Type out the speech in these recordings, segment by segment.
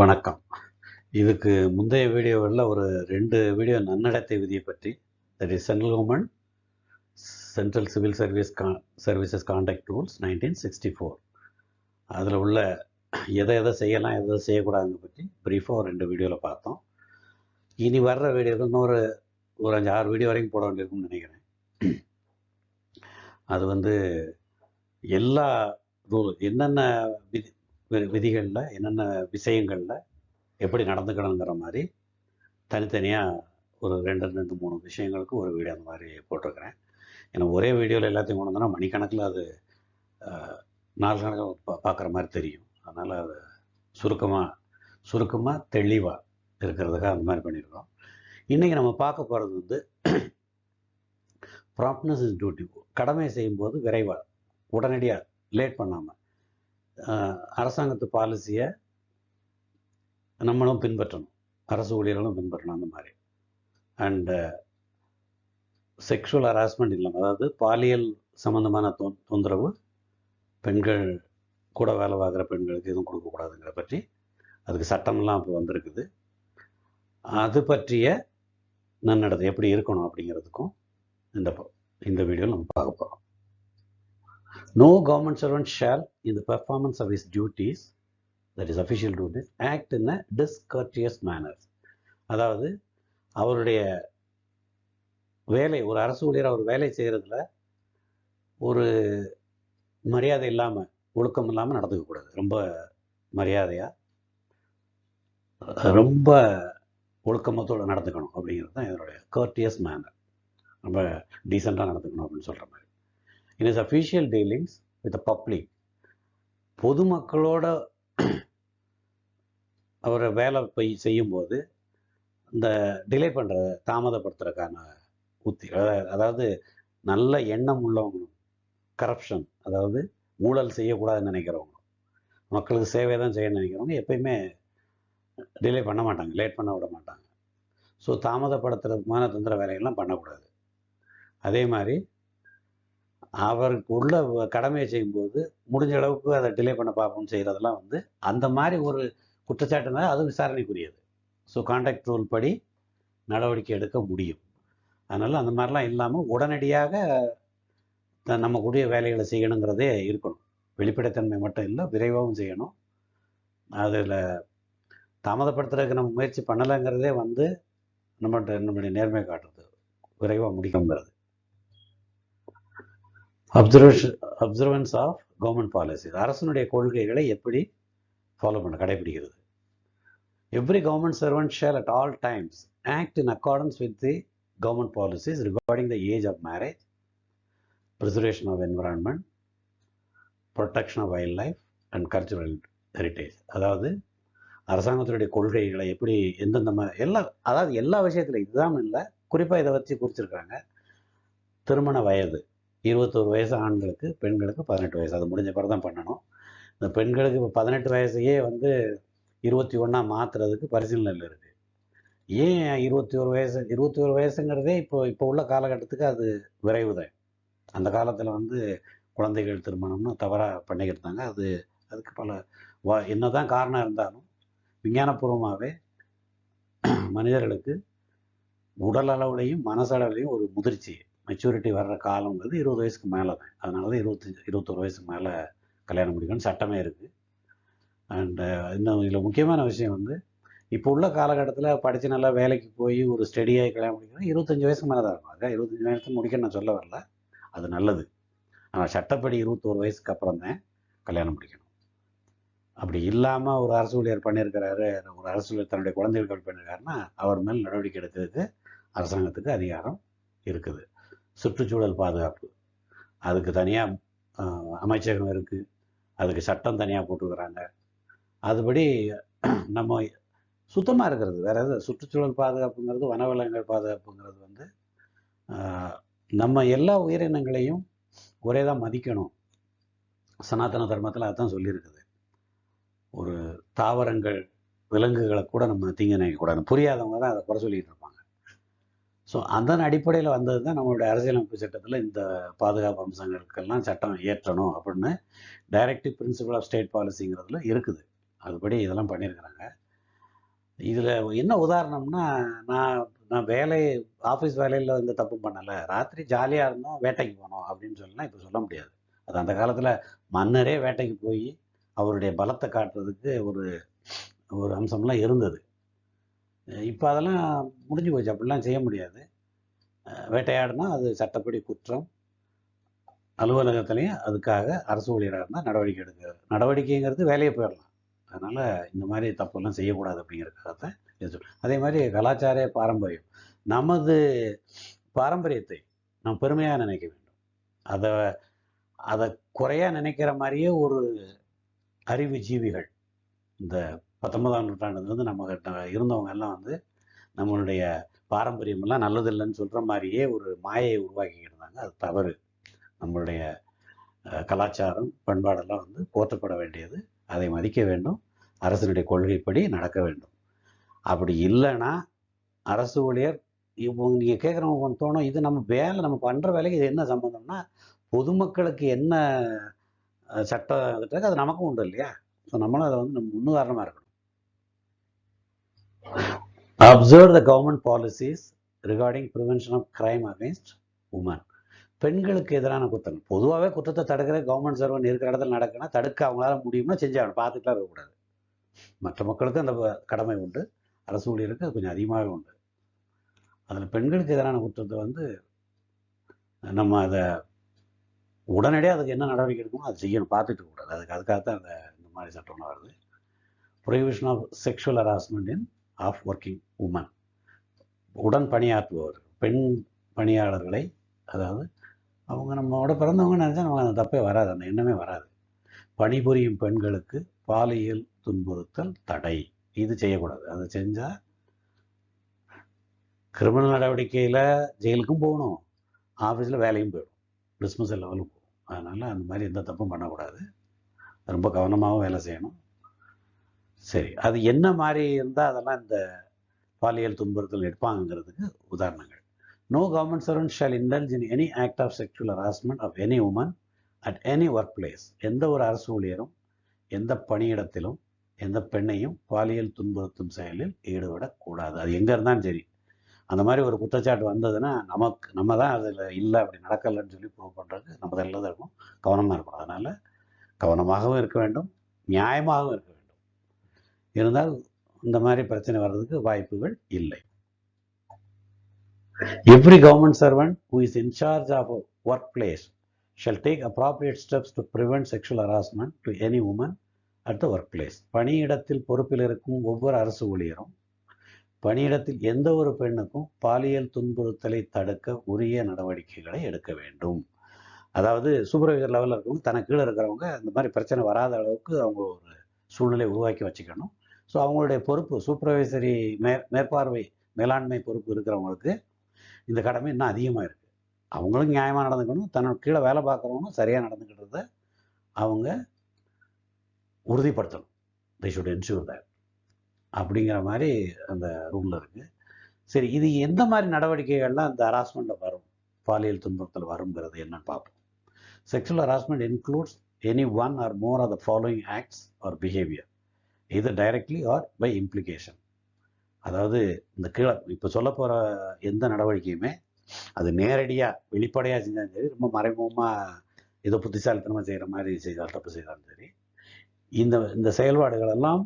வணக்கம். இதுக்கு முந்தைய வீடியோவில் ஒரு ரெண்டு வீடியோ நன்னடத்தை விதியை பற்றி that is central government central civil service கா services conduct rules nineteen sixty four அதில் உள்ள எதை எதை செய்யலாம் எதை எதை செய்யக்கூடாதுங்க பற்றி ப்ரீஃபாக ரெண்டு வீடியோவில் பார்த்தோம். இனி வர்ற வீடியோவில் இன்னொரு ஒரு அஞ்சு ஆறு வீடியோ வரைக்கும் போட வேண்டியிருக்கும்னு நினைக்கிறேன். அது வந்து எல்லா ரூல் என்னென்ன விதி விதிகளில் என்னென்ன விஷயங்களில் எப்படி நடந்துக்கணுங்கிற மாதிரி தனித்தனியாக ஒரு ரெண்டு ரெண்டு மூணு விஷயங்களுக்கு ஒரு வீடியோ அந்த மாதிரி போட்டிருக்கிறேன். ஏன்னா ஒரே வீடியோவில் எல்லாத்தையும் கொண்டு வந்தோன்னா மணிக்கணக்கில் அது நாலு நாள் கணக்கில் பா பார்க்குற மாதிரி தெரியும். அதனால் அது சுருக்கமாக சுருக்கமாக தெளிவாக இருக்கிறதுக்காக அந்த மாதிரி பண்ணியிருக்கோம். இன்றைக்கி நம்ம பார்க்க போகிறது வந்து ப்ராப்ட்னஸ் இஸ் டியூட்டி கடமை செய்யும்போது விரைவாக உடனடியாக லேட் பண்ணாமல் அரசாங்கத்து பாலிசியை நம்மளும் பின்பற்றணும். அரசு ஊழியர்களும் பின்பற்றணும் அந்த மாதிரி. அண்டு செக்ஷுவல் ஹராஸ்மெண்ட் இல்லாமல் அதாவது பாலியல் சம்மந்தமான தொ தொந்தரவு பெண்கள் கூட வேலை பார்க்குற பெண்களுக்கு எதுவும் கொடுக்கக்கூடாதுங்கிற பற்றி அதுக்கு சட்டம்லாம் இப்போ வந்திருக்குது. அது பற்றிய நன்னடத்தை எப்படி இருக்கணும் அப்படிங்கிறதுக்கும் இந்த இந்த வீடியோவில் நம்ம பார்க்க போகிறோம் No government servant shall, in the performance of his duties, that is official duties, act in a discourteous manner. அதாவது அவருடைய வேலை ஒரு அரசு ஊழியர் அவர் வேலை செய்கிறதுல ஒரு மரியாதை இல்லாமல் ஒழுக்கம் இல்லாமல் நடந்துக்கக்கூடாது ரொம்ப மரியாதையாக ரொம்ப ஒழுக்கமத்தோடு நடந்துக்கணும் அப்படிங்கிறது தான் இதனுடைய கர்டியஸ் மேனர் ரொம்ப டீசெண்டாக நடந்துக்கணும் அப்படின்னு சொல்கிற மாதிரி. In his official dealings with public பொதுமக்களோட அவரை வேலை போய் செய்யும்போது இந்த டிலே பண்ணுற தாமதப்படுத்துறதுக்கான உத்தி அதாவது- அதாவது நல்ல எண்ணம் உள்ளவங்களும் கரப்ஷன் அதாவது ஊழல் செய்யக்கூடாதுன்னு நினைக்கிறவங்களும் மக்களுக்கு சேவை தான் செய்யணும்னு நினைக்கிறவங்க எப்பயுமே டிலே பண்ண மாட்டாங்க லேட் பண்ண விட மாட்டாங்க. ஸோ தாமதப்படுத்துறதுமான தந்திர வேலைகள்லாம் பண்ணக்கூடாது. அதே மாதிரி அவருக்கு உள்ள கடமையை செய்யும்போது முடிஞ்ச அளவுக்கு அதை டிலே பண்ண பார்ப்போம்னு செய்கிறதெல்லாம் வந்து அந்த மாதிரி ஒரு குற்றச்சாட்டுனா அது விசாரணைக்குரியது. ஸோ கான்டாக்ட் ரூல் படி நடவடிக்கை எடுக்க முடியும். அதனால் அந்த மாதிரிலாம் இல்லாமல் உடனடியாக த- நம்ம கூடிய வேலைகளை செய்யணுங்கிறதே இருக்கணும். வெளிப்படைத்தன்மை மட்டும் இல்லை விரைவாகவும் செய்யணும். அதில் தாமதப்படுத்துறதுக்கு நம்ம முயற்சி பண்ணலைங்கிறதே வந்து நம்மகிட்ட நம்மளுடைய நேர்மை காட்டுறது விரைவாக முடிக்குங்கிறது observation observance of government policy அரசனுடைய கொள்கைகளை எப்படி ஃபாலோ பண்ண கடைபிடிக்கிறது? Every government servant shall at all times act in accordance with the government policies regarding the age of marriage preservation of environment protection of wild life and cultural heritage அதாவது அரசாங்கத்தினுடைய கொள்கைகளை எப்படி எந்தெந்த மாதிரி எல்லா அதாவது எல்லா விஷயத்துலையும் இதுதான் இல்லை குறிப்பாக இதை வச்சு குறிச்சிருக்காங்க. திருமண வயது. இருபத்தோரு வயசு ஆண்களுக்கு பெண்களுக்கு பதினெட்டு வயசு. அது முடிஞ்ச பிறகு தான் பண்ணணும். இந்த பெண்களுக்கு இப்போ பதினெட்டு வயசையே வந்து இருபத்தி ஒன்றா மாற்றுறதுக்கு பரிசீலனையில் இருக்குது ஏன் இருபத்தி ஒரு வயசு இருபத்தி ஒரு வயசுங்கிறதே இப்போ இப்போ உள்ள காலகட்டத்துக்கு அது விரைவு தான் அந்த காலத்தில் வந்து குழந்தைகள் திருமணம்னு தவறாக பண்ணிக்கிட்டாங்க. அது அதுக்கு பல வா என்னதான் காரணம் இருந்தாலும் விஞ்ஞானபூர்வமாகவே மனிதர்களுக்கு உடல் அளவுலையும் மனசளவுலையும் ஒரு முதிர்ச்சி. மெச்சூரிட்டி வர்ற காலங்கிறது இருபது வயசுக்கு மேலே தான். அதனால தான் இருபத்தஞ்சி இருபத்தொரு வயசுக்கு மேலே கல்யாணம் முடிக்கணும்னு சட்டமே இருக்குது அண்டு இன்னும் இதில் முக்கியமான விஷயம் வந்து இப்போ உள்ள காலகட்டத்தில் படித்து நல்லா வேலைக்கு போய் ஒரு ஸ்டடியாக கல்யாணம் முடிக்கணும் இருபத்தஞ்சி வயசுக்கு மேலே தான் இருக்கும். அதுக்காக இருபத்தஞ்சி வயசுக்கு முடிக்க நான் சொல்ல வரல. அது நல்லது. ஆனால் சட்டப்படி இருபத்தோரு வயசுக்கு அப்புறம் தான் கல்யாணம் முடிக்கணும். அப்படி இல்லாமல் ஒரு அரசு ஊழியர் பண்ணியிருக்கிறாரு ஒரு அரசு ஊழியர் தன்னுடைய குழந்தைகள் பண்ணியிருக்காருன்னா அவர் மேல் நடவடிக்கை எடுக்கிறதுக்கு அரசாங்கத்துக்கு அதிகாரம் இருக்குது. சுற்றுச்சூழல் பாதுகாப்பு. அதுக்கு தனியாக அமைச்சகம் இருக்குது அதுக்கு சட்டம் தனியாக போட்டுக்கிறாங்க. அதுபடி நம்ம சுத்தமாக இருக்கிறது. வேற எது சுற்றுச்சூழல் பாதுகாப்புங்கிறது வனவிலங்குகள் பாதுகாப்புங்கிறது வந்து நம்ம எல்லா உயிரினங்களையும் ஒரே தான் மதிக்கணும். சனாதன தர்மத்தில் அதுதான் சொல்லியிருக்குது. ஒரு தாவரங்கள் விலங்குகளை கூட நம்ம தீங்கு நினைக்கக்கூடாது புரியாதவங்க தான் அதை குறை சொல்லிட்டு ஸோ அதன் அடிப்படையில் வந்தது தான் நம்மளுடைய அரசியலமைப்பு சட்டத்தில் இந்த பாதுகாப்பு அம்சங்களுக்கெல்லாம் சட்டம் இயற்றணும் அப்படின்னு டைரக்டிவ் பிரின்சிபல் ஆஃப் ஸ்டேட் பாலிசிங்கிறதுல இருக்குது. அதுபடி இதெல்லாம் பண்ணியிருக்கிறாங்க. இதில் என்ன உதாரணம்னா நான் நான் வேலை ஆஃபீஸ் வேலையில் இந்த தப்பு பண்ணலை. ராத்திரி ஜாலியாக இருந்தோம் வேட்டைக்கு போனோம் அப்படின்னு சொல்லலாம் இப்போ சொல்ல முடியாது. அது அந்த காலத்தில் மன்னரே வேட்டைக்கு போய் அவருடைய பலத்தை காட்டுறதுக்கு ஒரு ஒரு அம்சம்லாம் இருந்தது. இப்போ அதெல்லாம் முடிஞ்சு போச்சு. அப்படிலாம் செய்ய முடியாது. வேட்டையாடினா அது சட்டப்படி குற்றம். அலுவலகத்துலேயும் அதுக்காக அரசு ஊழியராக இருந்தால் நடவடிக்கை எடுக்க நடவடிக்கைங்கிறது வேலையை போயிடலாம். அதனால் இந்த மாதிரி தப்பெல்லாம் செய்யக்கூடாது அப்படிங்கிறதுக்காகத்தான் இது சொல் அதே மாதிரி கலாச்சார பாரம்பரியம். நமது பாரம்பரியத்தை நாம் பெருமையாக நினைக்க வேண்டும். அதை அதை குறையாக நினைக்கிற மாதிரியே ஒரு அறிவு ஜீவிகள் இந்த பத்தொன்பதாம் நூற்றாண்டுலேருந்து நம்ம இருந்தவங்க எல்லாம் வந்து நம்மளுடைய பாரம்பரியமெல்லாம் நல்லதில்லைன்னு சொல்கிற மாதிரியே ஒரு மாயையை உருவாக்கிக்கிட்டு இருந்தாங்க. அது தவறு. நம்மளுடைய கலாச்சாரம் பண்பாடெல்லாம் வந்து போற்றப்பட வேண்டியது. அதை மதிக்க வேண்டும். அரசினுடைய கொள்கைப்படி நடக்க வேண்டும். அப்படி இல்லைன்னா அரசு ஊழியர் இப்போ நீங்கள் கேட்குறவங்க தோணும் இது நம்ம வேலை நம்ம பண்ணுற வேலைக்கு இது என்ன சம்மந்தம்னா பொதுமக்களுக்கு என்ன சட்டம் அது நமக்கும் உண்டு இல்லையா? ஸோ நம்மளும் அதை வந்து நம்ம முன்னுதாரணமாக இருக்கணும். Observe the government policies regarding prevention of crime against women பெண்களுக்கு எதிரான குற்றம் பொதுவாகவே குற்றத்தை தடுக்கிற கவர்மெண்ட் சர்வன் இருக்கிற இடத்துல நடக்குன்னா தடுக்க அவங்களால முடியும்னா செஞ்சாகணும். பார்த்துக்கலாம் இருக்கக்கூடாது மற்ற மக்களுக்கும் அந்த கடமை உண்டு. அரசு ஊழியருக்கு அது கொஞ்சம் அதிகமாகவே உண்டு. அதில் பெண்களுக்கு எதிரான குற்றத்தை வந்து நம்ம அதை உடனடியாக அதுக்கு என்ன நடவடிக்கை எடுக்கணும் அதை செய்யணும். பார்த்துட்டு கூடாது. அதுக்கு அதுக்காக தான் அந்த இந்த மாதிரி சட்டம்லாம் வருது. Prohibition of sexual harassment in of working women உடன் பணியாற்றுபவர் பெண் பணியாளர்களை அதாவது அவங்க நம்மளோட பிறந்தவங்க நினச்சா நமக்கு அந்த தப்பே வராது அந்த எண்ணமே வராது. பணிபுரியும் பெண்களுக்கு பாலியல் துன்புறுத்தல் தடை. இது செய்யக்கூடாது. அதை செஞ்சால் கிரிமினல் நடவடிக்கையில் ஜெயிலுக்கும் போகணும் ஆஃபீஸில் வேலையும் போயிடும் டிஸ்மிசல் லெவலுக்கு போகும் அதனால் அந்த மாதிரி எந்த தப்பும் பண்ணக்கூடாது. ரொம்ப கவனமாகவும் வேலை செய்யணும். சரி. அது என்ன மாதிரி இருந்தால் அதெல்லாம் இந்த பாலியல் துன்புறுத்தல் எடுப்பாங்கங்கிறதுக்கு உதாரணங்கள். No government servant shall indulge in any act of sexual harassment of any women at any work place எந்த ஒரு அரசு ஊழியரும் எந்த பணியிடத்திலும் எந்த பெண்ணையும் பாலியல் துன்புறுத்தும் செயலில் ஈடுபடக்கூடாது அது எங்கே இருந்தாலும் சரி. அந்த மாதிரி ஒரு குற்றச்சாட்டு வந்ததுன்னா நமக்கு நம்ம தான் அதில் இல்லை அப்படி நடக்கலைன்னு சொல்லி ப்ரூவ் பண்ணுறதுக்கு நம்ம தான் இருக்கும் கவனமாக இருக்கணும். அதனால் கவனமாகவும் இருக்க வேண்டும். நியாயமாகவும் இருக்க வேண்டும். இருந்தால் இந்த மாதிரி பிரச்சனை வர்றதுக்கு வாய்ப்புகள் இல்லை. Every government servant who is in charge of work place shall take appropriate steps to prevent sexual harassment to any women at the work place பணியிடத்தில் பொறுப்பில் இருக்கும் ஒவ்வொரு அரசு ஊழியரும் பணியிடத்தில் எந்த ஒரு பெண்ணுக்கும் பாலியல் துன்புறுத்தலை தடுக்க உரிய நடவடிக்கைகளை எடுக்க வேண்டும். அதாவது சூப்பர்வைசர் லெவலில் இருக்கவங்க தனக்கு கீழே இருக்கிறவங்க இந்த மாதிரி பிரச்சனை வராத அளவுக்கு அவங்க ஒரு சூழ்நிலை உருவாக்கி வச்சுக்கணும். ஸோ அவங்களுடைய பொறுப்பு சூப்பர்வைசரி மே மேற்பார்வை மேலாண்மை பொறுப்பு இருக்கிறவங்களுக்கு இந்த கடமை இன்னும் அதிகமாக இருக்குது அவங்களும் நியாயமாக நடந்துக்கணும் தன்னோட கீழே வேலை பார்க்குறவங்களும் சரியாக நடந்துக்கிட்டத அவங்க உறுதிப்படுத்தணும். தே ஷுட் என்ஷூர் தட் அப்படிங்கிற மாதிரி அந்த ரூலில் இருக்குது சரி இது எந்த மாதிரி நடவடிக்கைகள்லாம் இந்த ஹராஸ்மெண்ட்டில் வரும்? பாலியல் துன்பத்தில் வருங்கிறது என்னன்னு பார்ப்போம். Sexual harassment includes any one or more or the following acts or behaviour இது டைரக்ட்லி ஆர் பை இம்ப்ளிகேஷன் அதாவது இந்த கீழே இப்போ சொல்ல போகிற எந்த நடவடிக்கையுமே அது நேரடியாக வெளிப்படையாக செஞ்சாலும் சரி ரொம்ப மறைமுகமாக ஏதோ புத்திசாலித்தனமாக செய்கிற மாதிரி செய்தால் தப்பு செய்தாலும் சரி இந்த இந்த செயல்பாடுகள் எல்லாம்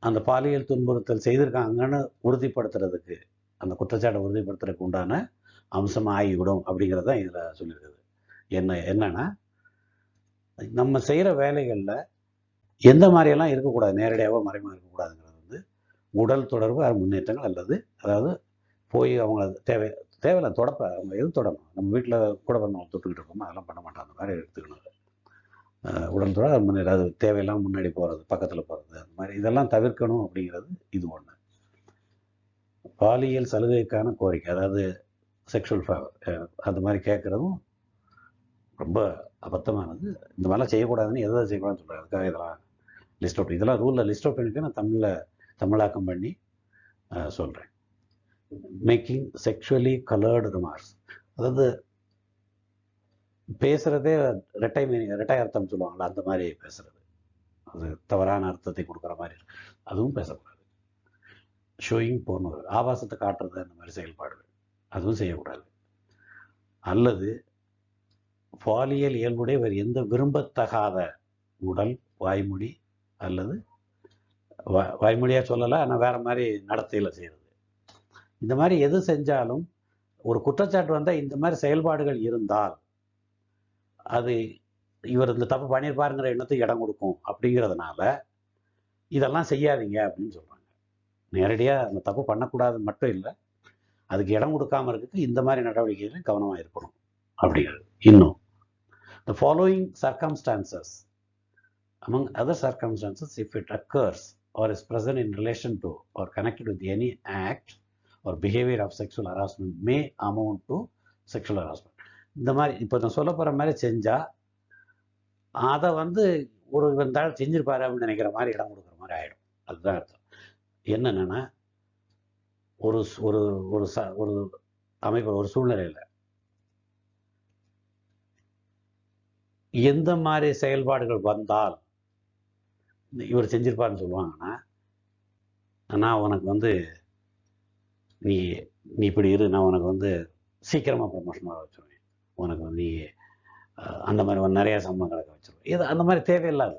அந்த பாலியல் துன்புறுத்தல் செய்திருக்காங்கன்னு உறுதிப்படுத்துறதுக்கு அந்த குற்றச்சாட்டை உறுதிப்படுத்துறதுக்கு உண்டான அம்சமாக ஆகிவிடும் அப்படிங்கிறதான் இதில் சொல்லியிருக்குது. என்ன என்னன்னா நம்ம செய்கிற வேலைகளில் எந்த மாதிரியெல்லாம் இருக்கக்கூடாது நேரடியாகவோ மறைமுகம் இருக்கக்கூடாதுங்கிறது வந்து உடல் தொடர்பு அது முன்னேற்றங்கள் அல்லது அதாவது போய் அவங்க தேவை தேவையில்ல தொடப்ப அவங்க எது தொடணும்? நம்ம வீட்டில் கூட பிறந்தவங்க தொட்டுக்கிட்டு இருக்கோமோ? அதெல்லாம் பண்ண மாட்டாங்க அந்த மாதிரி எடுத்துக்கணும். உடல் தொடர் முன்னேற அது தேவையில்லாமல் முன்னாடி போகிறது பக்கத்தில் போகிறது அந்த மாதிரி இதெல்லாம் தவிர்க்கணும் அப்படிங்கிறது இது ஒன்று பாலியல் சலுகைக்கான கோரிக்கை அதாவது செக்ஷுவல் ஃபேவர் அந்த மாதிரி கேட்குறதும் ரொம்ப அபத்தமானது. இந்த மாதிரிலாம் செய்யக்கூடாதுன்னு எதாவது செய்யக்கூடாதுன்னு சொல்கிறாங்க அதுக்காக இதெல்லாம் லிஸ்ட் அவுட் இதெல்லாம் ரூலில் லிஸ்ட் அவுட் பண்ணிட்டு நான் தமிழில் தமிழாக்கம் பண்ணி சொல்கிறேன் மேக்கிங் செக்ஷுவலி கலர்டு ரிமார்க்ஸ் அதாவது பேசுகிறதே ரெட்டை மீனிங் ரெட்டை அர்த்தம் சொல்லுவாங்களா அந்த மாதிரி பேசுகிறது அது தவறான அர்த்தத்தை கொடுக்குற மாதிரி இருக்கு. அதுவும் பேசக்கூடாது. ஷோயிங் போர்னோ ஆபாசத்தை காட்டுறது அந்த மாதிரி செயல்பாடுகள். அதுவும் செய்யக்கூடாது. அல்லது பாலியல் இயல்புடைய வேறு எந்த விரும்பத்தகாத உடல் வாய்மொழி அல்லது வா- வாய்மொழியா சொல்லலை ஆனால் வேற மாதிரி நடத்தையில் செய்கிறது இந்த மாதிரி எது செஞ்சாலும் ஒரு குற்றச்சாட்டு வந்தால் இந்த மாதிரி செயல்பாடுகள் இருந்தால் அது இவர் இந்த தப்பு பண்ணியிருப்பாருங்கிற எண்ணத்துக்கு இடம் கொடுக்கும் அப்படிங்கிறதுனால இதெல்லாம் செய்யாதீங்க அப்படின்னு சொல்கிறாங்க நேரடியாக அந்த தப்பு பண்ணக்கூடாது மட்டும் இல்லை அதுக்கு இடம் கொடுக்காம இருக்கிறதுக்கு இந்த மாதிரி நடவடிக்கைகள் கவனமாக இருக்கணும் அப்படிங்கிறது. இன்னும் the following circumstances among other circumstances if it occurs or is present in relation to or connected with any act or behavior of sexual harassment may amount to sexual harassment இந்த மாதிரி இப்போ நான் சொல்ல போகிற மாதிரி செஞ்சால் அதை வந்து ஒரு வந்தால் செஞ்சிருப்பாரு அப்படின்னு நினைக்கிற மாதிரி இடம் கொடுக்குற மாதிரி ஆகிடும் அதுதான் அர்த்தம் என்னென்னா ஒரு ஒரு ஒரு ச ஒரு அமைப்பு ஒரு சூழ்நிலையில் எந்த மாதிரி செயல்பாடுகள் வந்தால் இவர் செஞ்சிருப்பாருன்னு சொல்லுவாங்கன்னா நான் உனக்கு வந்து நீ நீ இப்படி இரு நான் உனக்கு வந்து சீக்கிரமாக ப்ரமோஷன் வர வச்சுருவேன். உனக்கு வந்து நீ அந்த மாதிரி நிறையா நிறைய சம்பளம் கிடக்க வச்சிருவேன். இது அந்த மாதிரி தேவையில்லாது.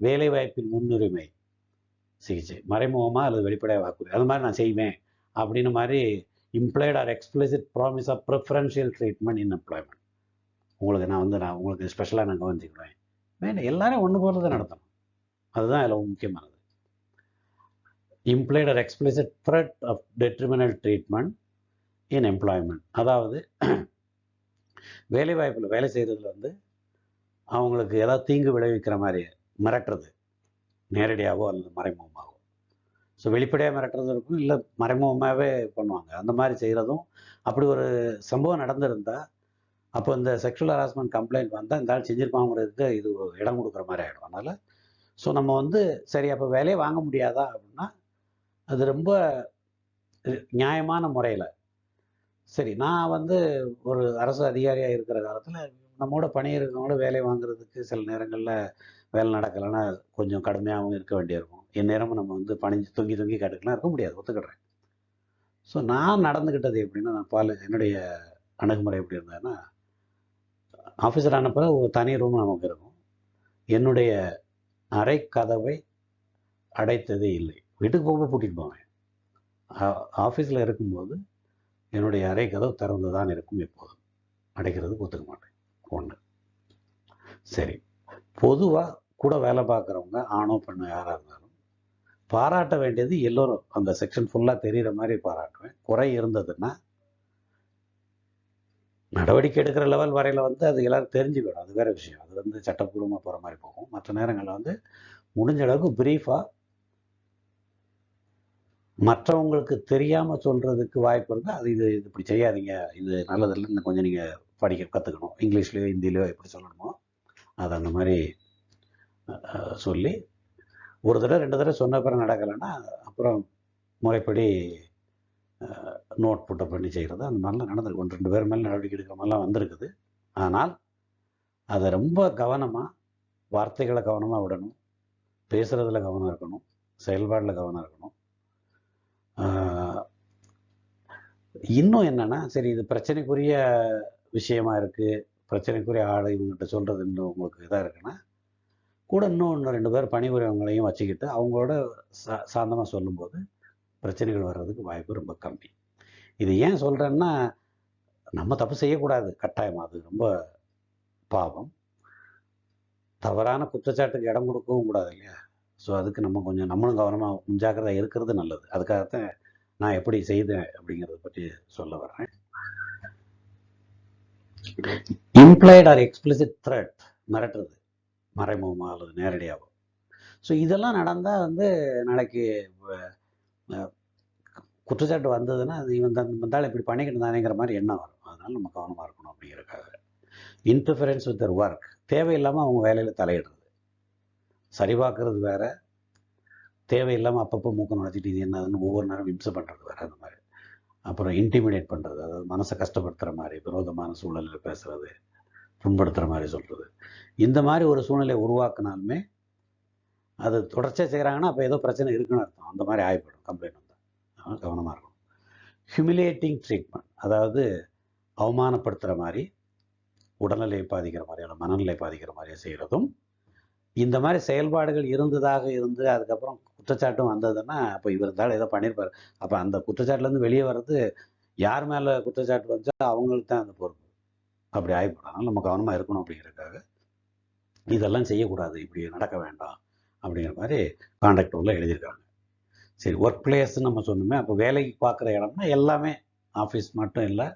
வேலை வாய்ப்பின் முன்னுரிமை சிகிச்சை. மறைமுகமாக அல்லது வெளிப்படையாக வாக்குறுதி அது மாதிரி நான் செய்வேன் அப்படின்னு மாதிரி implied or explicit promise of preferential treatment in employment உங்களுக்கு நான் வந்து நான் உங்களுக்கு ஸ்பெஷலாக நான் கவனிச்சுக்கிறேன் வேண்டாம் எல்லாரும் ஒன்று போல நடத்தணும். அதுதான் அதில் முக்கியமானது. Implied or explicit threat of detrimental treatment in employment அதாவது வேலைவாய்ப்பில் வேலை செய்கிறதுல வந்து அவங்களுக்கு ஏதாவது தீங்கு விளைவிக்கிற மாதிரி மிரட்டுறது. நேரடியாகவோ அல்லது மறைமுகமாகவோ. ஸோ வெளிப்படையாக மிரட்டுறது இருக்கும் இல்லை மறைமுகமாகவே பண்ணுவாங்க. அந்த மாதிரி செய்கிறதும் அப்படி ஒரு சம்பவம் நடந்திருந்தால் அப்போ இந்த செக்ஷுவல் ஹராஸ்மெண்ட் கம்ப்ளைண்ட் வந்தால் இந்த ஆள் செஞ்சிருப்பாங்கிறதுக்கு இது இடம் கொடுக்குற மாதிரி ஆகிடும் அதனால் ஸோ நம்ம வந்து சரி அப்போ வேலையை வாங்க முடியாதா அப்படின்னா அது ரொம்ப நியாயமான முறையில். சரி நான் வந்து ஒரு அரசு அதிகாரியாக இருக்கிற காலத்தில் நம்மோட பணியிருக்கவங்களோட வேலை வாங்குறதுக்கு சில நேரங்களில் வேலை நடக்கலைன்னா கொஞ்சம் கடுமையாகவும் இருக்க வேண்டியிருக்கும் என் நேரமும் நம்ம வந்து பணிஞ்சு தொங்கி தொங்கி கடுக்கலாம் இருக்க முடியாது ஒத்துக்கிடுறேன் ஸோ நான் நடந்துக்கிட்டது எப்படின்னா நான் பால் என்னுடைய அணுகுமுறை எப்படி இருந்ததுன்னா ஆஃபீஸர் ஆன ஒரு தனி ரூம் நமக்கு இருக்கும். என்னுடைய அறை கதவை அடைத்ததே இல்லை. வீட்டுக்கு போகும்போது பூட்டிட்டு போவேன். ஆஃபீஸில் இருக்கும்போது என்னுடைய அறை கதவு திறந்து தான் இருக்கும் எப்போதும். அடைக்கிறது ஒத்துக்க மாட்டேன். ஒன்று சரி. பொதுவாக கூட வேலை பார்க்குறவங்க ஆணோ பெண்ணோ யாராக இருந்தாலும் பாராட்ட வேண்டியது எல்லோரும். அந்த செக்ஷன் ஃபுல்லாக தெரிகிற மாதிரி பாராட்டுவேன். குறை இருந்ததுன்னா நடவடிக்கை எடுக்கிற லெவல் வரையில் வந்து அது எல்லாரும் தெரிஞ்சுக்கணும். அது வேற விஷயம். அது வந்து சட்டப்பூர்வமாக போகிற மாதிரி போகும். மற்ற நேரங்களில் வந்து முடிஞ்ச அளவுக்கு ப்ரீஃபாக மற்றவங்களுக்கு தெரியாமல் சொல்கிறதுக்கு வாய்ப்பு இருந்தால் அது இது இது இப்படி செய்யாதீங்க. இது நல்லதில்லை. இன்னும் கொஞ்சம் நீங்கள் படிக்க கற்றுக்கணும் இங்கிலீஷ்லேயோ ஹிந்திலேயோ எப்படி சொல்லணுமோ அது அந்த மாதிரி அஹ், சொல்லி ஒரு தடவை ரெண்டு தடவை சொன்ன பிறகு நடக்கலைன்னா அப்புறம் முறைப்படி நோட் புட்டப் பண்ணி செய்கிறது அந்த மாதிரிலாம் நடந்திருக்கு. ஒன்று ரெண்டு பேர் மேலே நடவடிக்கை எடுக்கிற மாதிரிலாம் வந்திருக்குது. ஆனால் அதை ரொம்ப கவனமாக வார்த்தைகளை கவனமாக விடணும். பேசுகிறதுல கவனம் இருக்கணும். செயல்பாடில் கவனம் இருக்கணும். ஆஹ் இன்னும் என்னன்னா சரி இது பிரச்சனைக்குரிய விஷயமா இருக்கு. பிரச்சனைக்குரிய ஆள் இவங்ககிட்ட சொல்கிறது இன்னும் உங்களுக்கு இதாக இருக்குன்னா கூட இன்னும் இன்னும் ரெண்டு பேர் பணிபுரியவங்களையும் வச்சுக்கிட்டு அவங்களோட சா சாந்தமாக சொல்லும்போது பிரச்சனைகள் வர்றதுக்கு வாய்ப்பு ரொம்ப கம்மி. இது ஏன் சொல்கிறேன்னா நம்ம தப்பு செய்யக்கூடாது. கட்டாயம். அது ரொம்ப பாவம். தவறான குற்றச்சாட்டுக்கு இடம் கொடுக்கவும் கூடாது இல்லையா? ஸோ அதுக்கு நம்ம கொஞ்சம் நம்மளும் கவனமாக முன்ஜாக்கிரதை இருக்கிறது நல்லது. அதுக்காகத்தான் நான் எப்படி செய்தேன் அப்படிங்கிறத பற்றி சொல்ல வர்றேன். இம்ப்ளைட் ஆர் எக்ஸ்பிளிசிட் த்ரெட் மிரட்டுறது. மறைமுகமாக அல்லது நேரடியாகும் ஸோ இதெல்லாம் நடந்தால் வந்து நாளைக்கு குற்றச்சாட்டு வந்ததுன்னா அது இவன் தான் வந்தால் இப்படி பண்ணிக்கிட்டு தானேங்கிற மாதிரி எண்ணம் வரும். அதனால நம்ம கவனமாக இருக்கணும் அப்படிங்கிறதுக்காக. இன்டர்ஃபரன்ஸ் வித் தர் ஒர்க் தேவையில்லாமல் அவங்க வேலையில் தலையிடுறது. சரிபார்க்கறது வேற. தேவையில்லாமல் அப்பப்போ மூக்க நடத்திட்டு இது என்னதுன்னு ஒவ்வொரு நேரம் இம்சை பண்ணுறது வேற அந்த மாதிரி. அப்புறம் இன்டிமிடேட் பண்ணுறது அதாவது மனசை கஷ்டப்படுத்துகிற மாதிரி விரோதமான சூழலில் பேசுகிறது புண்படுத்துகிற மாதிரி சொல்கிறது இந்த மாதிரி ஒரு சூழ்நிலையை உருவாக்குனாலுமே அது தொடர்ச்சியாக செய்கிறாங்கன்னா அப்போ ஏதோ பிரச்சனை இருக்குன்னு அர்த்தம். அந்த மாதிரி ஆகிப்படும் கம்ப்ளைண்ட் வந்தால் கவனமாக இருக்கணும். ஹியூமிலேட்டிங் ட்ரீட்மெண்ட் அதாவது அவமானப்படுத்துகிற மாதிரி உடல்நிலை பாதிக்கிற மாதிரியான மனநிலை பாதிக்கிற மாதிரியே செய்கிறதும் இந்த மாதிரி செயல்பாடுகள் இருந்ததாக இருந்து அதுக்கப்புறம் குற்றச்சாட்டும் வந்ததுன்னா அப்போ இவர் இருந்தாலும் ஏதோ பண்ணியிருப்பார் அப்போ அந்த குற்றச்சாட்டுலேருந்து வெளியே வர்றது யார் மேலே குற்றச்சாட்டு வந்துச்சோ அவங்களுக்கு தான் அந்த பொறுப்பு. அப்படி ஆகிப்படும் அதனால் நம்ம கவனமாக இருக்கணும் அப்படிங்கிறதுக்காக. இதெல்லாம் செய்யக்கூடாது. இப்படி நடக்க வேண்டாம். அப்படிங்கிற மாதிரி கான்ட்ராக்ட் உள்ள எழுதியிருக்காங்க. சரி ஒர்க் பிளேஸ்ன்னு நம்ம சொன்னோமே அப்போ வேலைக்கு பார்க்குற இடம்னா எல்லாமே ஆஃபீஸ் மட்டும் இல்லை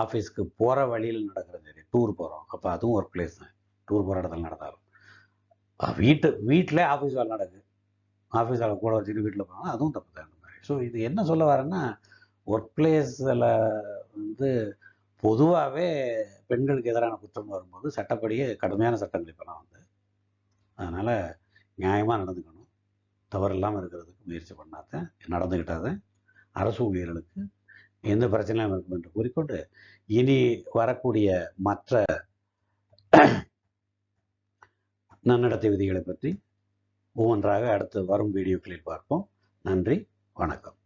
ஆஃபீஸ்க்கு போகிற வழியில் நடக்கிறது சரி டூர் போகிறோம் அப்போ அதுவும் ஒர்க் பிளேஸ் தான். டூர் போகிற இடத்துல நடந்தாலும். வீட்டு வீட்டிலே ஆஃபீஸ் வேலை நடக்குது. ஆஃபீஸ் வேலை கூட வச்சுட்டு வீட்டில் போனால் அதுவும் தப்பு தான் இந்த மாதிரி. ஸோ இது என்ன சொல்ல வரேன்னா ஒர்க் பிளேஸில் வந்து பொதுவாகவே பெண்களுக்கு எதிரான குற்றம் வரும்போது சட்டப்படியே கடுமையான சட்டங்கள் இப்போலாம் வந்து. அதனால் நியாயமாக நடந்துக்கணும். தவறு இல்லாமல் இருக்கிறதுக்கு முயற்சி பண்ணாதான் நடந்துக்கிட்டாதான் அரசு ஊழியர்களுக்கு எந்த பிரச்சனையும் இருக்கும் என்று கூறிக்கொண்டு இனி வரக்கூடிய மற்ற நன்னடத்தை விதிகளை பற்றி ஒவ்வொன்றாக அடுத்து வரும் வீடியோக்களில் பார்ப்போம். நன்றி வணக்கம்.